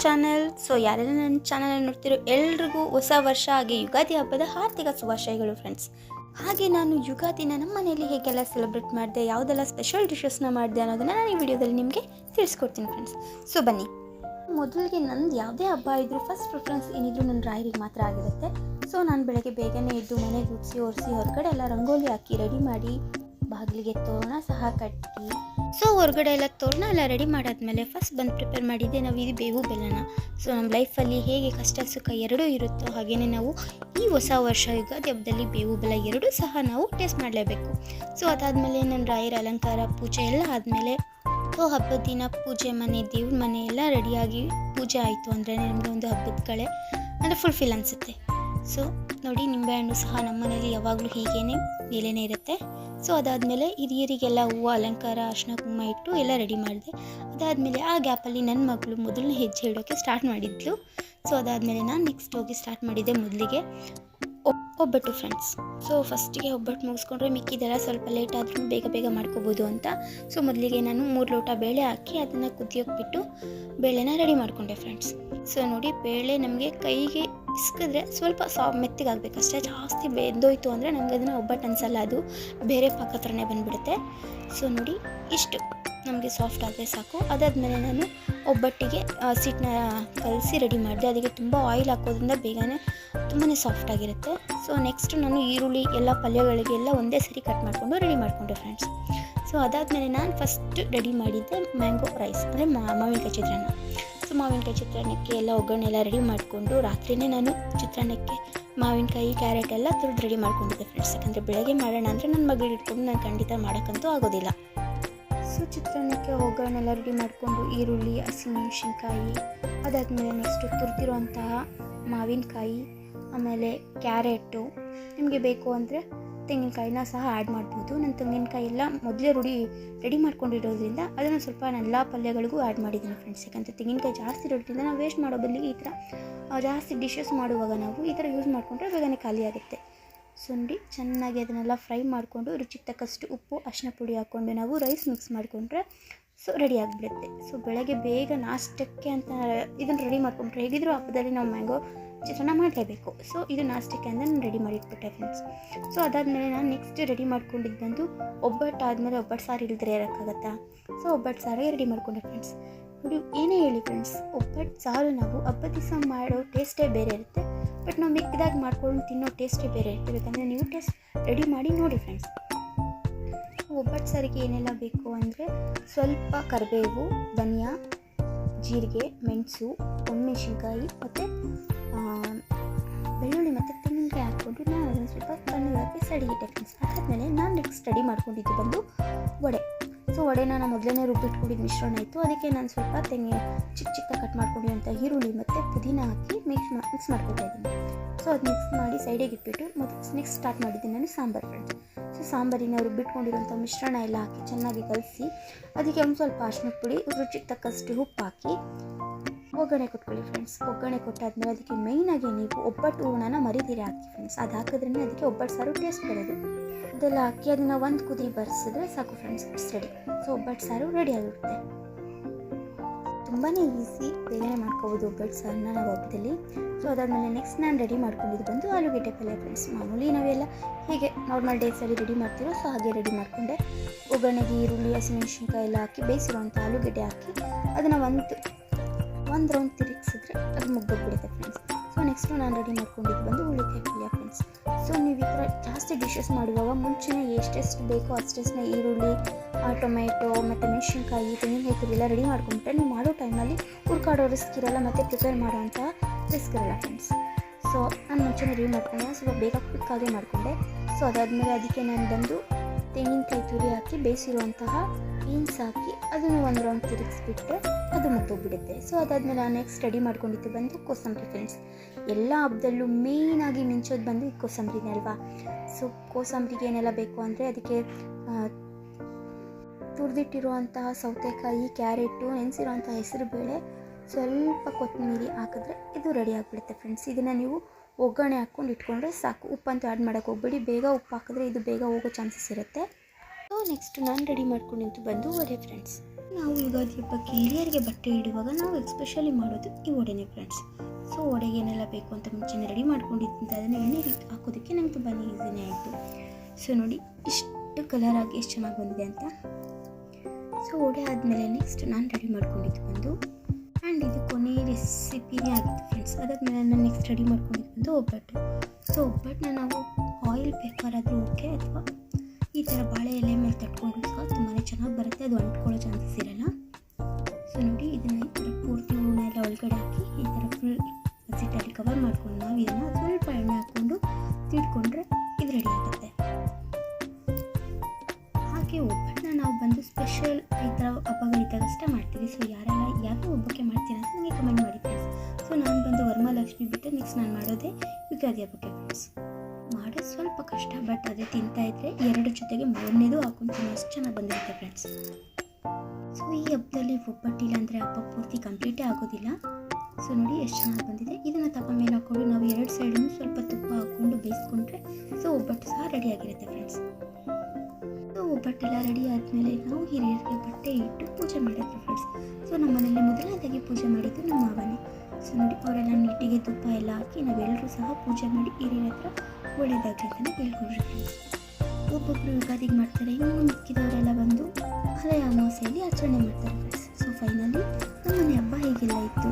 Channel so ಯಾರೆಲ್ಲ ನನ್ನ channel ನೋಡ್ತಿರೋ ಎಲ್ರಿಗೂ ಹೊಸ ವರ್ಷ ಹಾಗೆ ಯುಗಾದಿ ಹಬ್ಬದ ಆರ್ಥಿಕ ಶುಭಾಶಯಗಳು ಫ್ರೆಂಡ್ಸ್ ಹಾಗೆ ನಾನು ಯುಗಾದಿನ ನಮ್ಮ ಮನೆಯಲ್ಲಿ ಹೇಗೆಲ್ಲ ಸೆಲೆಬ್ರೇಟ್ ಮಾಡಿದೆ, ಯಾವುದೆಲ್ಲ ಸ್ಪೆಷಲ್ ಡಿಶಸ್ನ ಮಾಡಿದೆ ಅನ್ನೋದನ್ನು ನಾನು ಈ ವಿಡಿಯೋದಲ್ಲಿ ನಿಮಗೆ ತಿಳಿಸ್ಕೊಡ್ತೀನಿ ಫ್ರೆಂಡ್ಸ್ ಸೊ ಬನ್ನಿ. ಮೊದಲಿಗೆ ನಂದು ಯಾವುದೇ ಹಬ್ಬ ಇದ್ದರೂ ಫಸ್ಟ್ ಪ್ರಿಫರೆನ್ಸ್ ಏನಿದ್ರು ನನ್ನ ರಾಯರಿಗೆ ಮಾತ್ರ ಆಗಿರುತ್ತೆ. ಸೊ ನಾನು ಬೆಳಗ್ಗೆ ಬೇಗನೆ ಎದ್ದು ಮನೆ ಗುಡಿಸಿ ಒರೆಸಿ, ಹೊರಗಡೆ ಎಲ್ಲ ರಂಗೋಲಿ ಹಾಕಿ ರೆಡಿ ಮಾಡಿ ಬಾಗಿಲಿಗೆ ತೋರಣ, ಸಹ ಕಟ್ಟಿ. ಸೊ ಹೊರಗಡೆ ಎಲ್ಲ ತೋರಣ, ಎಲ್ಲ ರೆಡಿ ಮಾಡಾದ್ಮೇಲೆ ಫಸ್ಟ್ ಬಂದು ಪ್ರಿಪೇರ್ ಮಾಡಿದ್ದೆ ನಾವು ಇದು ಬೇವು, ಬೆಲ್ಲನ. ಸೊ ನಮ್ಮ ಲೈಫಲ್ಲಿ ಹೇಗೆ ಕಷ್ಟ, ಸುಖ ಎರಡೂ ಇರುತ್ತೋ ಹಾಗೆಯೇ ನಾವು ಈ ಹೊಸ ವರ್ಷ ಯುಗಾದಿ ಹಬ್ಬದಲ್ಲಿ ಬೇವು, ಬೆಲ್ಲ ಎರಡೂ ಸಹ ನಾವು ಟೇಸ್ಟ್ ಮಾಡಲೇಬೇಕು. ಸೊ ಅದಾದಮೇಲೆ ನನ್ನ ರಾಯರ ಅಲಂಕಾರ, ಪೂಜೆ ಎಲ್ಲ ಆದಮೇಲೆ ಸೊ ಹಬ್ಬದ ದಿನ ಪೂಜೆ ಮನೆ, ದೇವ್ರ ಮನೆ ಎಲ್ಲ ರೆಡಿಯಾಗಿ ಪೂಜೆ ಆಯಿತು ಅಂದರೆ ನಮಗೆ ಒಂದು ಹಬ್ಬದ ಕಳೆ, ಅಂದರೆ ಫುಲ್ಫಿಲ್ ಅನಿಸುತ್ತೆ. ಸೊ ನೋಡಿ ನಿಂಬೆಹಣ್ಣು ಸಹ ನಮ್ಮ ಮನೇಲಿ ಯಾವಾಗಲೂ ಹೀಗೇನೆ ಮೇಲೇನೆ ಇರುತ್ತೆ. ಸೊ ಅದಾದಮೇಲೆ ಹಿರಿಯರಿಗೆಲ್ಲ ಹೂವು, ಅಲಂಕಾರ ಅರ್ಶಿನ ಕುಂಕುಮ ಇಟ್ಟು ಎಲ್ಲ ರೆಡಿ ಮಾಡಿದೆ. ಅದಾದಮೇಲೆ ಆ ಗ್ಯಾಪಲ್ಲಿ ನನ್ನ ಮಗಳು ಮೊದಲನೇ ಹೆಜ್ಜೆ ಇಡೋಕ್ಕೆ ಸ್ಟಾರ್ಟ್ ಮಾಡಿದ್ಲು. ಸೊ ಅದಾದಮೇಲೆ ನಾನು ನೆಕ್ಸ್ಟ್ ಹೋಗಿ ಸ್ಟಾರ್ಟ್ ಮಾಡಿದ್ದೆ ಮೊದಲಿಗೆ. ಒಬ್ಬಟ್ಟು ಫ್ರೆಂಡ್ಸ್ ಸೊ ಫಸ್ಟಿಗೆ ಒಬ್ಬಟ್ಟು ಮುಗಿಸ್ಕೊಂಡ್ರೆ ಮಿಕ್ಕಿದೆಲ್ಲ ಸ್ವಲ್ಪ ಲೇಟ್ ಆದ್ರೂ ಬೇಗ ಬೇಗ ಮಾಡ್ಕೋಬೋದು ಅಂತ. ಸೊ ಮೊದಲಿಗೆ ನಾನು ಮೂರು ಲೋಟ ಬೇಳೆ ಹಾಕಿ ಅದನ್ನು ಕುದಿಯೋಕೆ ಬಿಟ್ಟು ಬೇಳೆನ ರೆಡಿ ಮಾಡಿಕೊಂಡೆ ಫ್ರೆಂಡ್ಸ್ ಸೊ ನೋಡಿ ಬೇಳೆ ನಮಗೆ ಕೈಗೆ ಇಸ್ಕಿದ್ರೆ ಸ್ವಲ್ಪ ಸಾ ಮೆತ್ತಗಾಗಬೇಕಷ್ಟೇ ಜಾಸ್ತಿ ಬೆದ್ದೋಯ್ತು ಅಂದರೆ ನಮಗೆ ಅದನ್ನು ಒಬ್ಬಟ್ಟು ಅನ್ಸಲ್ಲ ಅದು. ಬೇರೆ ಪಾಕ ಥರನೇ ಬಂದುಬಿಡುತ್ತೆ. ಸೊ ನೋಡಿ ಇಷ್ಟು. ನಮಗೆ ಸಾಫ್ಟ್ ಆದರೆ ಸಾಕು. ಅದಾದಮೇಲೆ ನಾನು ಒಬ್ಬಟ್ಟಿಗೆ ಸಿಟ್ಟನ್ನ ಕಲಸಿ ರೆಡಿ ಮಾಡಿದೆ. ಅದಕ್ಕೆ ತುಂಬ ಆಯಿಲ್ ಹಾಕೋದ್ರಿಂದ ಬೇಗನೆ ತುಂಬಾ ಸಾಫ್ಟ್ ಆಗಿರುತ್ತೆ. ಸೊ ನೆಕ್ಸ್ಟ್ ನಾನು ಈರುಳ್ಳಿ, ಎಲ್ಲ ಪಲ್ಯಗಳಿಗೆಲ್ಲ ಒಂದೇ ಸರಿ ಕಟ್ ಮಾಡಿಕೊಂಡು ರೆಡಿ ಮಾಡಿಕೊಂಡೆ ಫ್ರೆಂಡ್ಸ್ ಸೊ ಅದಾದಮೇಲೆ ನಾನು ಫಸ್ಟ್ ರೆಡಿ ಮಾಡಿದ್ದೆ ಮ್ಯಾಂಗೋ ರೈಸ್ ಅಂದರೆ ಮಾವಿನಕಾಯಿ ಚಿತ್ರಾನ್ನ. ಸೊ ಮಾವಿನಕಾಯಿ ಚಿತ್ರಾನ್ನಕ್ಕೆ ಎಲ್ಲ ಒಗ್ಗರಣೆ ಎಲ್ಲ ರೆಡಿ ಮಾಡಿಕೊಂಡು ರಾತ್ರಿನೇ ನಾನು ಚಿತ್ರಾನ್ನಕ್ಕೆ ಮಾವಿನಕಾಯಿ, ಕ್ಯಾರೆಟ್ ಎಲ್ಲ ತುರಿದು ರೆಡಿ ಮಾಡ್ಕೊಂಡಿದ್ದೆ ಫ್ರೆಂಡ್ಸ್ ಯಾಕಂದರೆ ಬೆಳಗ್ಗೆ ಮಾಡೋಣ ಅಂದರೆ ನನ್ನ ಮಗಳು ಇಟ್ಕೊಂಡು ನಾನು ಖಂಡಿತ ಮಾಡೋಕ್ಕಂತೂ ಆಗೋದಿಲ್ಲ. ಸೊ ಚಿತ್ರಾನ್ನಕ್ಕೆ ಒಗ್ಗರಣೆ ಎಲ್ಲ ರೆಡಿ ಮಾಡಿಕೊಂಡು ಈರುಳ್ಳಿ ಹಸಿಮೆಣಸಿನ್ಕಾಯಿ ಅದಾದಮೇಲೆ ನೆಕ್ಸ್ಟು ತುರ್ತಿರುವಂತಹ ಮಾವಿನಕಾಯಿ, ಆಮೇಲೆ ಕ್ಯಾರೆಟು, ನಿಮಗೆ ಬೇಕು ಅಂದರೆ ತೆಂಗಿನಕಾಯಿನ ಸಹ ಆ್ಯಡ್ ಮಾಡ್ಬೋದು. ನಾನು ತೆಂಗಿನಕಾಯಿ ಎಲ್ಲ ಮೊದಲೇ ರುಡಿ ರೆಡಿ ಮಾಡ್ಕೊಂಡಿರೋದ್ರಿಂದ ಅದನ್ನು ಸ್ವಲ್ಪ ನಾನು ಎಲ್ಲ ಪಲ್ಯಗಳಿಗೂ ಆ್ಯಡ್ ಮಾಡಿದ್ದೀನಿ ಫ್ರೆಂಡ್ಸ್ ಯಾಕಂದರೆ ತೆಂಗಿನಕಾಯಿ ಜಾಸ್ತಿ ಇರೋದ್ರಿಂದ ನಾವು ವೇಸ್ಟ್ ಮಾಡೋ ಬದಲಿಗೆ ಈ ಥರ ಜಾಸ್ತಿ ಡಿಶಸ್ ಮಾಡುವಾಗ ನಾವು ಈ ಥರ ಯೂಸ್ ಮಾಡಿಕೊಂಡ್ರೆ ಬೇಗನೆ ಖಾಲಿ ಆಗುತ್ತೆ ಸುಂಡಿ ಚೆನ್ನಾಗಿ ಅದನ್ನೆಲ್ಲ ಫ್ರೈ ಮಾಡಿಕೊಂಡು ರುಚಿಗೆ ತಕ್ಕಷ್ಟು ಉಪ್ಪು, ಅರಿಶಿನ ಪುಡಿ ಹಾಕ್ಕೊಂಡು ನಾವು ರೈಸ್ ಮಿಕ್ಸ್ ಮಾಡಿಕೊಂಡ್ರೆ ಸೊ ರೆಡಿ ಆಗಿಬಿಡುತ್ತೆ. ಸೊ ಬೆಳಗ್ಗೆ ಬೇಗ ನಾಷ್ಟಕ್ಕೆ ಅಂತ ಇದನ್ನು ರೆಡಿ ಮಾಡ್ಕೊಂಡ್ರೆ ಹೇಗಿದ್ರೂ ಹಬ್ಬದಲ್ಲಿ ನಾವು ಮ್ಯಾಂಗೋ ಚಿತ್ರಾನ್ನ ಮಾಡಲೇಬೇಕು. ಸೊ ಇದು ನಾಷ್ಟಕ್ಕೆ ಅಂತ ನಾನು ರೆಡಿ ಮಾಡಿಟ್ಬಿಟ್ಟೆ ಫ್ರೆಂಡ್ಸ್ ಸೊ ಅದಾದಮೇಲೆ ನಾನು ನೆಕ್ಸ್ಟ್ ರೆಡಿ ಮಾಡ್ಕೊಂಡಿದ್ದು ಬಂದು ಒಬ್ಬಟ್ಟು ಆದಮೇಲೆ ಒಬ್ಬಟ್ಟು ಸಾರು ಇಲ್ದ್ರೆ ಇರೋಕ್ಕಾಗತ್ತಾ? ಸೊ ಒಬ್ಬಟ್ಟು ಸಾರಿಗೆ ರೆಡಿ ಮಾಡ್ಕೊಂಡೆ ಫ್ರೆಂಡ್ಸ್ ನೋಡಿ ಏನೇ ಹೇಳಿ ಫ್ರೆಂಡ್ಸ್ ಒಬ್ಬಟ್ಟು ಸಾರು ನಾವು ಹಬ್ಬದ ದಿವಸ ಮಾಡೋ ಟೇಸ್ಟೇ ಬೇರೆ ಇರುತ್ತೆ. ಬಟ್ ನಾವು ಮಿಕ್ಕಿದಾಗ ಮಾಡ್ಕೊಂಡು ತಿನ್ನೋ ಟೇಸ್ಟೇ ಬೇರೆ ಇರುತ್ತೆ. ಅಂದರೆ ನೀವು ಟೇಸ್ಟ್ ರೆಡಿ ಮಾಡಿ ನೋಡಿ ಫ್ರೆಂಡ್ಸ್ ಒಬ್ಬಟ್ಟು ಸರಿಗೆ ಏನೆಲ್ಲ ಬೇಕು ಅಂದರೆ ಸ್ವಲ್ಪ ಕರಿಬೇವು, ಧನಿಯಾ, ಜೀರಿಗೆ, ಮೆಣಸು ಒಣಮೆಣಸಿನ್ಕಾಯಿ ಮತ್ತು ಬೆಳ್ಳುಳ್ಳಿ ಮತ್ತು ತೆಂಗಿನಕಾಯಿ ಹಾಕ್ಕೊಂಡು ನಾನು ಅದನ್ನು ಸ್ವಲ್ಪ ತಣ್ಣಗೆ ಹಾಕಿ ಸಡಿಗಿಟ್ಟೆ ಫ್ರೆಂಡ್ಸ್ ಅದಾದಮೇಲೆ ನಾನು ನೆಕ್ಸ್ಟ್ ಸ್ಟಡಿ ಮಾಡ್ಕೊಂಡಿದ್ದು ಬಂದು ವಡೆ. ಸೊ ವಡೆನ ನಾನು ಮೊದಲೇ ರುಬ್ಬಿಟ್ಕೊಂಡಿದ್ದು ಮಿಶ್ರಣ ಇತ್ತು ಅದಕ್ಕೆ ನಾನು ಸ್ವಲ್ಪ ತೆಂಗಿ ಚಿಕ್ಕ ಚಿಕ್ಕ ಕಟ್ ಮಾಡ್ಕೊಂಡಿರುವಂಥ ಈರುಳ್ಳಿ ಮತ್ತು ಪುದೀನ ಹಾಕಿ ಮಿಕ್ಸ್ ಮಾ ಮಿಕ್ಸ್ ಮಾಡ್ಕೊತಾ ಇದ್ದೀನಿ. ಸೊ ಅದು ಮಿಕ್ಸ್ ಮಾಡಿ ಸೈಡಿಗೆ ಇಟ್ಬಿಟ್ಟು ಮತ್ತು ನೆಕ್ಸ್ಟ್ ಸ್ಟಾರ್ಟ್ ಮಾಡಿದ್ದೀನಿ ನಾನು ಸಾಂಬಾರು ಫ್ರೆಂಡ್ಸ್ ಸೊ ಸಾಂಬಾರಿನ ರುಬ್ಬಿಟ್ಕೊಂಡಿರುವಂಥ ಮಿಶ್ರಣ ಎಲ್ಲ ಹಾಕಿ ಚೆನ್ನಾಗಿ ಕಲಸಿ, ಅದಕ್ಕೆ ಒಂದು ಸ್ವಲ್ಪ ಅರ್ಶಿನ ಪುಡಿ, ರುಚಿಗೆ ತಕ್ಕಷ್ಟು ಉಪ್ಪು ಹಾಕಿ ಒಗ್ಗರಣೆ ಕೊಟ್ಕೊಳ್ಳಿ ಫ್ರೆಂಡ್ಸ್ ಒಗ್ಗರಣೆ ಕೊಟ್ಟಾದ್ಮೇಲೆ ಅದಕ್ಕೆ ಮೇಯ್ನಾಗಿ ನೀವು ಒಬ್ಬಟ್ಟು ಹೂರ್ಣನ ಮರಿದಿರಿ ಹಾಕಿ ಫ್ರೆಂಡ್ಸ್ ಅದು ಹಾಕಿದ್ರೇ ಅದಕ್ಕೆ ಒಬ್ಬಟ್ಟು ಸಾರು ಟೇಸ್ಟ್ ಬರೋದು. ಅದೆಲ್ಲ ಹಾಕಿ ಅದನ್ನು ಒಂದು ಕುದಿ ಬರ್ಸಿದ್ರೆ ಸಾಕು ಫ್ರೆಂಡ್ಸ್ ಇಟ್ಸ್ ರೆಡಿ ಸೊ ಒಬ್ಬಟ್ಟು ಸಾರು ರೆಡಿ ಆಗಿರುತ್ತೆ. ತುಂಬಾ ಈಸಿ ಬೇಗನೆ ಮಾಡ್ಕೋಬೋದು ಒಬ್ಬಟ್ಟು ಸಾರನ್ನ ನಾವು ಹಬ್ಬದಲ್ಲಿ ಸೊ ಅದಾದಮೇಲೆ ನೆಕ್ಸ್ಟ್ ನಾನು ರೆಡಿ ಮಾಡ್ಕೊಂಡಿದ್ದು ಬಂದು ಆಲೂಗೆಡ್ಡೆ ಪಲ್ಯ ಫ್ರೆಂಡ್ಸ್ ಮಾಮೂಲಿ ನಾವೆಲ್ಲ ಹೀಗೆ ನಾರ್ಮಲ್ ಡೇಸಲ್ಲಿ ರೆಡಿ ಮಾಡ್ತೀರೋ ಸೊ ಹಾಗೆ ರೆಡಿ ಮಾಡಿಕೊಂಡೆ. ಒಗ್ಗರಣೆಗೆ ಈರುಳ್ಳಿ, ಹಸಿಮೆಣಸಿನ್ಕಾಯಿ ಎಲ್ಲ ಹಾಕಿ ಬೇಯಿಸಿರುವಂಥ ಆಲೂಗೆಡ್ಡೆ ಹಾಕಿ ಅದನ್ನು ಒಂದು ಒಂದು ರೌಂಡ್ ತಿರುಗಿಸಿದ್ರೆ ಅದು ಮುಗ್ದೋಗ್ಬಿಡುತ್ತೆ ಫ್ರೆಂಡ್ಸ್ ನೆಕ್ಸ್ಟು ನಾನು ರೆಡಿ ಮಾಡ್ಕೊಂಡಿದ್ದು ಬಂದು ಹುಳಿಕಾಯಿ ಪಲ್ಯ ಫ್ರೆಂಡ್ಸ್ ಸೊ ನೀವು ಈ ಥರ ಜಾಸ್ತಿ ಡಿಶಸ್ ಮಾಡುವಾಗ ಮುಂಚೆನೇ ಎಷ್ಟೆಷ್ಟು ಬೇಕೋ ಅಷ್ಟೆಷ್ಟನ್ನ ಈರುಳ್ಳಿ ಟೊಮೆಟೊ ಮತ್ತು ಮೆಣಸಿನ್ಕಾಯಿ, ತೆಂಗಿನಕಾಯಿ ತುರಿ ಎಲ್ಲ ರೆಡಿ ಮಾಡ್ಕೊಂಡ್ರೆ ನೀವು ಮಾಡೋ ಟೈಮಲ್ಲಿ ಹುರ್ಕಾಡೋ ರಿಸ್ಕ್ ಇರೋಲ್ಲ ಮತ್ತು ಪ್ರಿಪೇರ್ ಮಾಡೋವಂಥ ರಿಸ್ಕ್ ಇರಲ್ಲ ಫ್ರೆಂಡ್ಸ್ ಸೊ ನಾನು ಮುಂಚೆನೇ ರೆಡಿ ಮಾಡ್ಕೊಂಡೆ. ಸ್ವಲ್ಪ ಬೇಗ ಕ್ವಿಕ್ಕಾಗಿ ಮಾಡಿಕೊಂಡೆ. ಸೊ ಅದಾದಮೇಲೆ ಅದಕ್ಕೆ ನಾನು ಬಂದು ತೆಂಗಿನಕಾಯಿ ತುರಿ ಹಾಕಿ ಬೇಯಿಸಿರುವಂತಹ ಬೀನ್ಸ್ ಹಾಕಿ ಅದನ್ನು ಒಂದು ರೌಂಡ್ ತಿರುಗಿಸ್ಬಿಟ್ಟು ಅದು ಮುಟ್ಟೋಗ್ಬಿಡುತ್ತೆ. ಸೊ ಅದಾದಮೇಲೆ ನೆಕ್ಸ್ಟ್ ರೆಡಿ ಮಾಡ್ಕೊಂಡಿದ್ದು ಬಂದು ಕೋಸಂಬರಿ ಫ್ರೆಂಡ್ಸ್ ಎಲ್ಲ ಹಬ್ಬದಲ್ಲೂ ಮೇಯ್ನಾಗಿ ಮಿಂಚೋದು ಬಂದು ಈ ಕೋಸಂಬರಿನೇ ಅಲ್ವಾ? ಸೊ ಕೋಸಂಬರಿಗೆ ಏನೆಲ್ಲ ಬೇಕು ಅಂದರೆ ಅದಕ್ಕೆ ತುರಿದಿಟ್ಟಿರುವಂತಹ ಸೌತೆಕಾಯಿ, ಕ್ಯಾರೆಟು ನೆನೆಸಿರುವಂಥ ಹೆಸರುಬೇಳೆ ಸ್ವಲ್ಪ ಕೊತ್ತಂಬರಿ ಹಾಕಿದ್ರೆ ಇದು ರೆಡಿ ಆಗಿಬಿಡುತ್ತೆ ಫ್ರೆಂಡ್ಸ್ ಇದನ್ನು ನೀವು ಒಗ್ಗರಣೆ ಹಾಕ್ಕೊಂಡು ಇಟ್ಕೊಂಡ್ರೆ ಸಾಕು. ಉಪ್ಪಂತೂ ಆ್ಯಡ್ ಮಾಡೋಕ್ಕೆ ಹೋಗ್ಬೇಡಿ. ಬೇಗ ಉಪ್ಪು ಹಾಕಿದ್ರೆ ಇದು ಬೇಗ ಹೋಗೋ ಚಾನ್ಸಸ್ ಇರುತ್ತೆ. ಸೊ ನೆಕ್ಸ್ಟ್ ನಾನು ರೆಡಿ ಮಾಡ್ಕೊಂಡಿದ್ದು ಬಂದು ಒಡೆ ಫ್ರೆಂಡ್ಸ್ ನಾವು ಯುಗಾದಿ ಹಬ್ಬಕ್ಕೆ ಹಿರಿಯರಿಗೆ ಬಟ್ಟೆ ಇಡುವಾಗ ನಾವು ಎಕ್ಸ್ಪೆಷಲಿ ಮಾಡೋದು ಈ ಒಡೆನೆ ಫ್ರೆಂಡ್ಸ್ ಸೊ ಒಡೆಗೆ ಏನೆಲ್ಲ ಬೇಕು ಅಂತ ಮುಂಚೆನೇ ರೆಡಿ ಮಾಡ್ಕೊಂಡಿದ್ದಂತೆ ಅದನ್ನು ಎಣ್ಣೆ ಹಾಕೋದಕ್ಕೆ ನಂಗೆ ತುಂಬಾ ಈಸಿನೇ ಆಯಿತು. ಸೊ ನೋಡಿ ಇಷ್ಟು ಕಲರ್ ಆಗಿ ಎಷ್ಟು ಚೆನ್ನಾಗಿ ಬಂದಿದೆ ಅಂತ. ಸೊ ಒಡೆ ಆದಮೇಲೆ ನೆಕ್ಸ್ಟ್ ನಾನು ರೆಡಿ ಮಾಡ್ಕೊಂಡಿದ್ದು ಬಂದು ಆ್ಯಂಡ್ ಇದು ಕೊನೆ ರೆಸಿಪಿನೇ ಆಗಿತ್ತು ಫ್ರೆಂಡ್ಸ್ ಅದಾದಮೇಲೆ ನಾನು ನೆಕ್ಸ್ಟ್ ರೆಡಿ ಮಾಡ್ಕೊಂಡಿದ್ದು ಬಂದು ಒಬ್ಬಟ್ಟು. ಸೊ ಒಬ್ಬಟ್ಟನ್ನ ನಾವು ಆಯಿಲ್ ಬೇಕಾರಾದರೂ ಓಕೆ ಅಥವಾ ಈ ಥರ ಬಾಳೆ ಎಲೆ ಮೇಲೆ ತಟ್ಕೊಂಡು ಸಹ ತುಂಬಾ ಚೆನ್ನಾಗಿ ಬರುತ್ತೆ. ಅದು ಅಂಟ್ಕೊಳ್ಳೋ ಚಾನ್ಸಸ್ ಇರಲ್ಲ. ಸೊ ನೋಡಿ, ಇದನ್ನು ಈ ಥರ ಪೂರ್ತಿ ಎಲ್ಲ ಒಳಗಡೆ ಹಾಕಿ ಈ ಥರ ಫುಲ್ ಹಸಿಟ್ಟಲ್ಲಿ ಕವರ್ ಮಾಡ್ಕೊಂಡು ನಾವು ಇದನ್ನು ಸ್ವಲ್ಪ ಎಣ್ಣೆ ಹಾಕ್ಕೊಂಡು ತಿಡ್ಕೊಂಡ್ರೆ ಇದು ರೆಡಿ ಆಗುತ್ತೆ. ಹಾಗೆ ಒಬ್ಬಟ್ಟನ್ನ ನಾವು ಬಂದು ಸ್ಪೆಷಲ್ ಈ ಥರ ಹಬ್ಬಗಳಿದ್ದಾಗಷ್ಟೇ ಮಾಡ್ತೀವಿ. ಸೊ ಯಾರೆಲ್ಲ ಯಾಕೆ ಒಬ್ಬಕ್ಕೆ ಮಾಡ್ತೀರಾ ಅಂತ ನನಗೆ ಕಮೆಂಟ್ ಮಾಡಿ ಫ್ರೆಂಡ್ಸ್ ಸೊ ನಾನು ಬಂದು ವರ್ಮಾಲಕ್ಷ್ಮಿ ಬಿಟ್ಟು ನೆಕ್ಸ್ಟ್ ನಾನು ಮಾಡೋದೇ ಯುಗಾದಿ ಹಬ್ಬಕ್ಕೆ ಫ್ರೆಂಡ್ಸ್ ಮಾಡೋದು ಸ್ವಲ್ಪ ಕಷ್ಟ ಬಟ್ ಅದೇ ತಿಂತಾ ಇದ್ರೆ ಎರಡು ಜೊತೆಗೆ ಮೂರನೇದು ಹಾಕೊಂಡು ಎಷ್ಟು ಚೆನ್ನಾಗಿ ಬಂದಿರುತ್ತೆ ಫ್ರೆಂಡ್ಸ್ ಸೊ ಈ ಹಬ್ಬದಲ್ಲಿ ಒಬ್ಬಟ್ಟಿಲ್ಲ ಅಂದರೆ ಹಬ್ಬ ಪೂರ್ತಿ ಕಂಪ್ಲೀಟೇ ಆಗೋದಿಲ್ಲ. ಸೊ ನೋಡಿ ಎಷ್ಟು ಚೆನ್ನಾಗಿ ಬಂದಿದೆ. ಇದನ್ನು ತಗೊಂಡ್ಮೇಲೆ ಹಾಕ್ಕೊಂಡು ನಾವು ಎರಡು ಸೈಡನ್ನು ಸ್ವಲ್ಪ ತುಪ್ಪ ಹಾಕ್ಕೊಂಡು ಬೇಯಿಸ್ಕೊಂಡ್ರೆ ಸೊ, ಒಬ್ಬಟ್ಟು ಸಹ ರೆಡಿ ಆಗಿರುತ್ತೆ ಫ್ರೆಂಡ್ಸ್ ಸೊ ಒಬ್ಬಟ್ಟೆಲ್ಲ ರೆಡಿ ಆದಮೇಲೆ ನಾವು ಹಿರಿಯರಿಗೆ ಬಟ್ಟೆ ಇಟ್ಟು ಪೂಜೆ ಮಾಡಿದ್ವಿ ಫ್ರೆಂಡ್ಸ್ ಸೊ ನಮ್ಮ ಮನೇಲಿ ಮೊದಲನೇದಾಗಿ ಪೂಜೆ ಮಾಡಿದ್ದು ನಮ್ಮ ಮಾವನೇ. ಸೊ ನೋಡಿ, ಅವರೆಲ್ಲ ನೀಟಿಗೆ ತುಪ್ಪ ಎಲ್ಲ ಹಾಕಿ ನಾವೆಲ್ಲರೂ ಸಹ ಪೂಜೆ ಮಾಡಿ ಹಿರಿಯರ ಹತ್ರ ಒಳ್ಳೇದಾಗಲಿ ಅಂತ ಕೇಳ್ಕೊಂಡ್ರಿ ಒಬ್ಬೊಬ್ಬರು ಯುಗಾದಿಗೆ ಮಾಡ್ತಾರೆ ಇನ್ನು ಮಿಕ್ಕಿದವರೆಲ್ಲ ಬಂದು ಹಳೆಯ ಅಮಾವಾಸ್ಯೆಯಲ್ಲಿ ಆಚರಣೆ ಮಾಡ್ತಾರೆ ಸೊ ಫೈನಲಿ ನಮ್ಮನೆ ಹಬ್ಬ ಹೀಗೆಲ್ಲ ಇತ್ತು?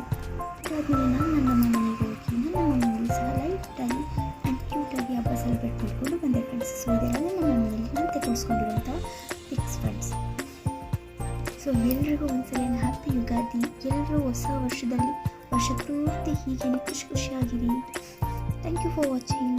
ಅದಾದಮೇಲೆ ನಾನು ನನ್ನ ಮನೆಗೆ ಹೋಗಿ, ನನ್ನ ಮನೆಯಲ್ಲಿ ಸಹ ಲೈಟಾಗಿ ಆ್ಯಂಡ್ ಕ್ಯೂಟಾಗಿ ಹಬ್ಬ ಸೆಲೆಬ್ರೇಟ್ ಮಾಡಿಕೊಂಡು ಬಂದೆ ಫ್ರೆಂಡ್ಸ್ ಸೊ ಇದೆಲ್ಲ ನಮ್ಮ ಮನೆಯಲ್ಲಿ ನಾನು ತೆಗೆಸ್ಕೊಂಡಿರುವಂಥ ಪಿಕ್ಸ್ ಫ್ರೆಂಡ್ಸ್ ಸೊ ಎಲ್ರಿಗೂ ಒಂದ್ಸಲ ಹ್ಯಾಪಿ ಯುಗಾದಿ ಎಲ್ಲರೂ ಹೊಸ ವರ್ಷದಲ್ಲಿ, ವರ್ಷ ಪೂರ್ತಿ ಹೀಗೆ ಖುಷಿ ಖುಷಿಯಾಗಿರಿ. Thank you for watching